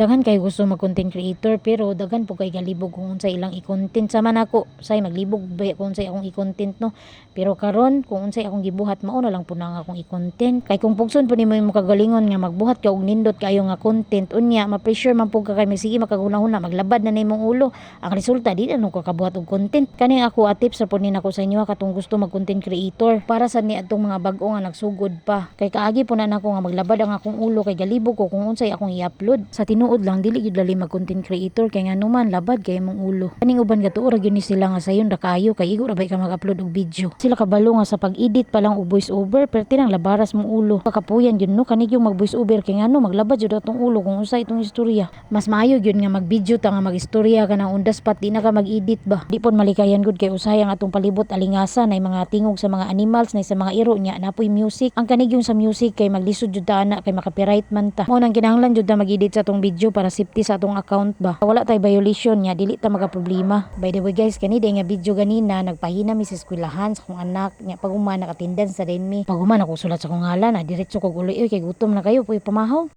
daghan kay gusto mag content creator pero daghan po kay galibog kung unsay ilang i-content. Sa man ako say maglibog ba kung unsay akong i-content no? Pero karon kung unsay akong gibuhat mao na lang po na nga akong i-content. Kay kung pugson po nimo mo kagalingon nga magbuhat ka og nindot kayo nga content unya ma-pressure man pug ka kay sige makaguna-huna maglabad na nimong ulo. Ang resulta di na nung kakabuhat og content. Kani ako a tips ra po nako sa inyo katong gusto mag content creator. Para sa ni atong mga bag-o nga nagsugod pa. Kay kaagi po na nako nga maglabad ang akong ulo kay galibog ko kung unsay akong i-upload. Sa tinuod lang dili gyud dali mag content creator kay nga numan labad kay mong ulo. Kaning uban gatuo ra gyud ni sila nga sayon ra kayo kay igo ra bay ka mag-upload og video? Sila kabalo nga sa pag-edit pa lang og voice over perti nang labaras mong ulo. Kakapuyan gyud no? Kani yung mag voice over kay nga no maglabad jud atong ulo kung unsay itong istorya. Mas maayo gyud nga mag-video ta nga mag-istorya ka ng undas pat di na ka mag-edit ba? Di pon malikayan gud kay usay ang atong palibot alingasa na mga tingog sa mga animals na sa mga iro nya napoy music. Ang kanig yung sa music kay maglisod jud ta ana kay makapiright man ta. Mo nang kinahanglan jud na mag-edit sa atong video para safety sa atong account ba? Wala tay violation nya dili ta maga problema by the way guys kani day nga video ganina nagpahina mi sa eskwelahan sa akong anak. Nya pag uma nakatindan sa rin mi. Pag uma nakusulat sa akong ngalan na diretso kog uloy. "Uy, kay gutom na kayo puy pamahaw